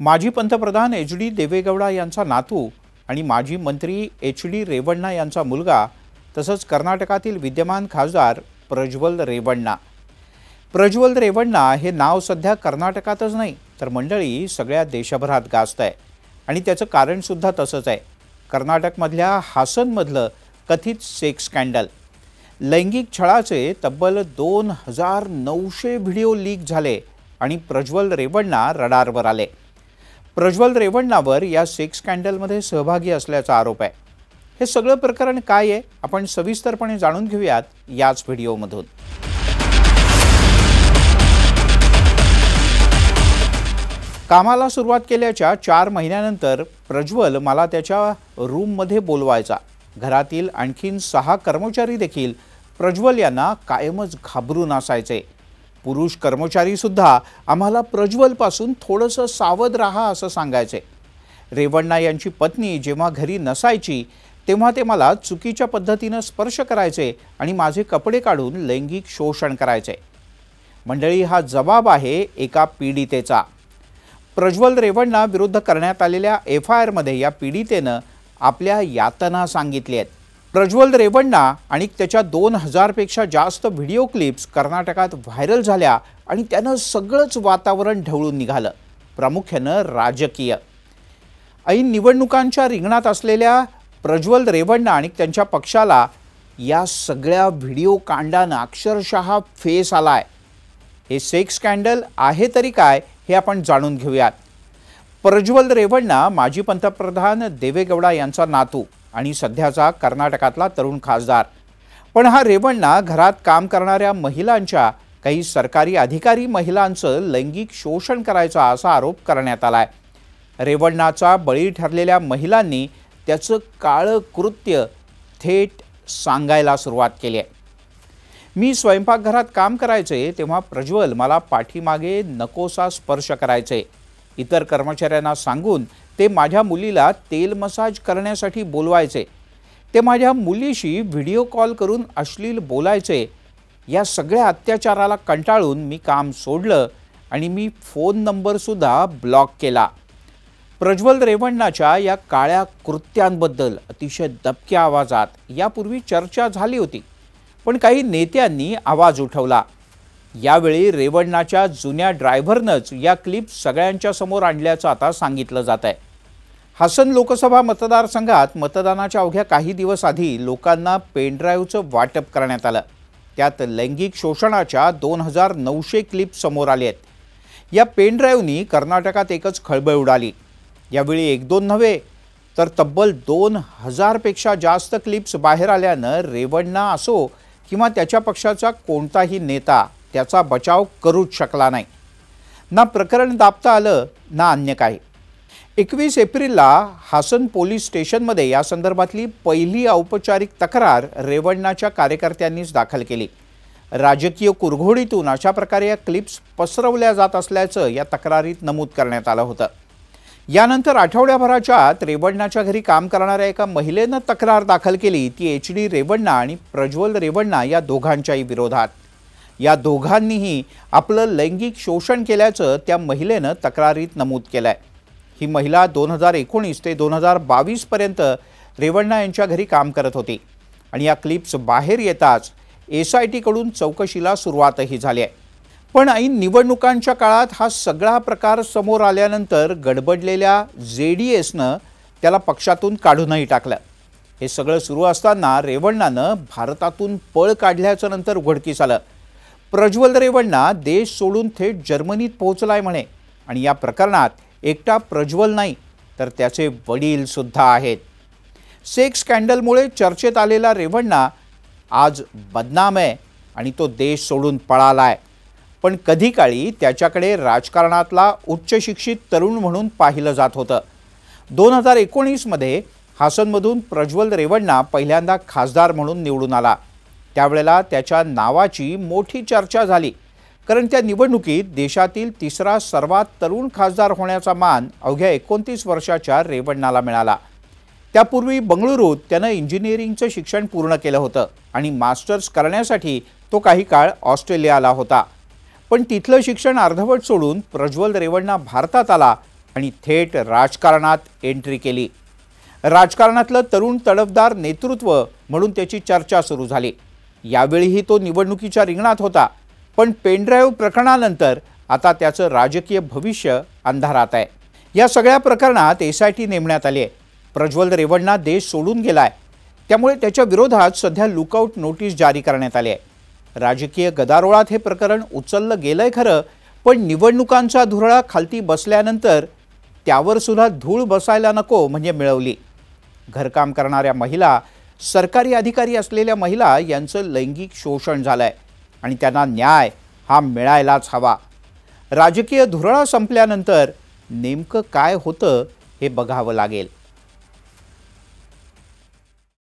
माजी पंतप्रधान H D Deve Gowda यांचा नातू आणि माजी मंत्री एच डी रेवण्णा यांचा मुलगा तसंच कर्नाटकातील विद्यमान खासदार प्रज्वल रेवण्णा. प्रज्वल रेवण्णा हे नाव सध्या कर्नाटकातच नाही तर मंडळी सगळ्या देशभरात गाजत आहे आणि त्याचं कारणसुद्धा तसंच आहे. कर्नाटकमधल्या हासनमधलं कथित सेक्स स्कॅन्डल. लैंगिक छळाचे तब्बल दोन हजार नऊशे व्हिडिओ लीक झाले आणि प्रज्वल रेवण्णा रडारवर आले. प्रज्वल रेवण्णावर या सेक्स स्कॅन्डलमध्ये सहभागी असल्याचा आरोप आहे. हे सगळं प्रकरण काय आहे आपण सविस्तरपणे जाणून घेऊयात याच व्हिडिओमधून. कामाला सुरुवात केल्याच्या चार महिन्यानंतर प्रज्वल मला त्याच्या रूममध्ये बोलवायचा. घरातील आणखीन सहा कर्मचारी देखील प्रज्वल यांना कायमच घाबरून असायचे. पुरुष कर्मचारीसुद्धा आम्हाला प्रज्वलपासून थोडंसं सावध राहा असं सांगायचे. रेवण्णा यांची पत्नी जेव्हा घरी नसायची तेव्हा ते मला चुकीच्या पद्धतीनं स्पर्श करायचे आणि माझे कपडे काढून लैंगिक शोषण करायचे. मंडळी हा जबाब आहे एका पीडितेचा. प्रज्वल रेवण्णा विरुद्ध करण्यात आलेल्या एफ आय आरमध्ये या पीडितेनं आपल्या यातना सांगितली आहेत. प्रज्वल रेवण्णा आणि त्याच्या दोन हजारपेक्षा जास्त व्हिडिओ क्लिप्स कर्नाटकात व्हायरल झाल्या आणि त्यानं सगळंच वातावरण ढवळून निघालं. प्रामुख्यानं राजकीय. ऐन निवडणुकांच्या रिंगणात असलेल्या प्रज्वल रेवण्णा आणि त्यांच्या पक्षाला या सगळ्या व्हिडिओ कांडानं अक्षरशः फेस आलाय. हे सेक्स स्कॅन्डल आहे तरी काय हे आपण जाणून घेऊयात. प्रज्वल रेवण्णा माजी पंतप्रधान देवेगौडा यांचा नातू. आणि सध्याचा कर्नाटकातला तरुण खासदार. पण हा रेवण्णा घरात काम करणाऱ्या महिलांच्या काही सरकारी अधिकारी महिलांचं लैंगिक शोषण करायचा असा आरोप करण्यात आला आहे रेवण्णाचा बळी ठरलेल्या महिलांनी त्याचं काळं कृत्य थेट सांगायला सुरुवात केली आहे. मी स्वयंपाकघरात काम करायचे तेव्हा प्रज्वल मला पाठीमागे नकोसा स्पर्श करायचे. इतर कर्मचाऱ्यांना सांगून ते माझ्या मुलीला तेल मसाज करण्यासाठी बोलवायचे. ते माझ्या मुलीशी व्हिडिओ कॉल करून अश्लील बोलायचे. या सगळ्या अत्याचाराला कंटाळून मी काम सोडलं आणि मी फोन नंबरसुद्धा ब्लॉक केला. प्रज्वल रेवण्णाच्या या काळ्या कृत्यांबद्दल अतिशय दबक्या आवाजात यापूर्वी चर्चा झाली होती पण काही नेत्यांनी आवाज उठवला. यावेळी रेवण्णाच्या जुन्या ड्रायव्हरनंच या क्लिप सगळ्यांच्या समोर आणल्याचं आता सांगितलं जात आहे हसन लोकसभा मतदारसंघात मतदानाच्या अवघ्या काही दिवस आधी लोकांना पेनड्राईव्हचं वाटप करण्यात आलं. त्यात लैंगिक शोषणाच्या दोन हजार नऊशे क्लिप समोर आले आहेत. या पेनड्राईव्हनी कर्नाटकात एकच खळबळ उडाली. यावेळी एक दोन नव्हे तर तब्बल दोन हजारपेक्षा जास्त क्लिप्स बाहेर आल्यानं रेवण्णा असो किंवा त्याच्या पक्षाचा कोणताही नेता त्याचा बचाव करूच शकला नाही. ना प्रकरण दाबता आलं ना अन्य काही. एकवीस एप्रिलला हासन पोलीस स्टेशनमध्ये या संदर्भातली पहिली औपचारिक तक्रार रेवण्णाच्या कार्यकर्त्यांनीच दाखल केली. राजकीय कुरघोडीतून अशा प्रकारे या क्लिप्स पसरवल्या जात असल्याचं या तक्रारीत नमूद करण्यात आलं होतं. यानंतर आठवड्याभराच्या आत रेवण्णाच्या घरी काम करणाऱ्या एका महिलेनं तक्रार दाखल केली. ती एच डी रेवण्णा आणि प्रज्वल रेवण्णा या दोघांच्याही विरोधात. या दोघांनीही आपलं लैंगिक शोषण केल्याचं त्या महिलेनं तक्रारीत नमूद केलं आहे ही महिला दोन हजार एकोणीस ते दोन हजार बावीसपर्यंत रेवण्णा यांच्या घरी काम करत होती. आणि या क्लिप्स बाहेर येताच एस आय टीकडून चौकशीला सुरुवातही झाली आहे. पण ऐन निवडणुकांच्या काळात हा सगळा प्रकार समोर आल्यानंतर गडबडलेल्या जे डी एसनं त्याला पक्षातून काढूनही टाकलं. हे सगळं सुरू असताना रेवण्णानं भारतातून पळ काढल्याचं नंतर उघडकीस आलं. प्रज्वल रेवण्णा देश सोडून थेट जर्मनीत पोहोचलाय म्हणे. आणि या प्रकरणात एकटा प्रज्वल नाही तर त्याचे वडीलसुद्धा आहेत. सेक्स स्कॅन्डलमुळे चर्चेत आलेला रेवण्णा आज बदनाम आहे आणि तो देश सोडून पळाला आहे पण कधी काळी त्याच्याकडे राजकारणातला उच्चशिक्षित तरुण म्हणून पाहिलं जात होतं. दोन हजार एकोणीसमध्ये हासनमधून प्रज्वल रेवण्णा पहिल्यांदा खासदार म्हणून निवडून आला. त्यावेळेला त्याच्या नावाची मोठी चर्चा झाली. कारण त्या निवडणुकीत देशातील तिसरा सर्वात तरुण खासदार होण्याचा मान अवघ्या एकोणतीस वर्षाच्या रेवण्णाला मिळाला. त्यापूर्वी बंगळुरूत त्यानं इंजिनिअरिंगचं शिक्षण पूर्ण केलं होतं आणि मास्टर्स करण्यासाठी तो काही काळ ऑस्ट्रेलियाला होता. पण तिथलं शिक्षण अर्धवट सोडून प्रज्वल रेवण्णा भारतात आला आणि थेट राजकारणात एंट्री केली. राजकारणातलं तरुण तडफदार नेतृत्व म्हणून त्याची चर्चा सुरू झाली. यावेळीही तो निवडणुकीच्या रिंगणात होता. पण पेनड्राईव्ह प्रकरणानंतर आता त्याचं राजकीय भविष्य अंधारात आहे. या सगळ्या प्रकरणात एस आय टी नेमण्यात आली आहे. प्रज्वल रेवण्णा देश सोडून गेला आहे त्यामुळे त्याच्या विरोधात सध्या लुकआउट नोटीस जारी करण्यात आली आहे. राजकीय गदारोळात हे प्रकरण उचललं गेलं आहे खरं पण निवडणुकांचा धुरळा खालती बसल्यानंतर त्यावर सुद्धा धूळ बसायला नको म्हणजे मिळवली. घरकाम करणाऱ्या महिला सरकारी अधिकारी असलेल्या महिला यांचं लैंगिक शोषण झालं आहे आणि त्यांना न्याय हा मिळायलाच हवा. राजकीय धुरळा संपल्यानंतर नेमकं काय होतं हे बघावं लागेल.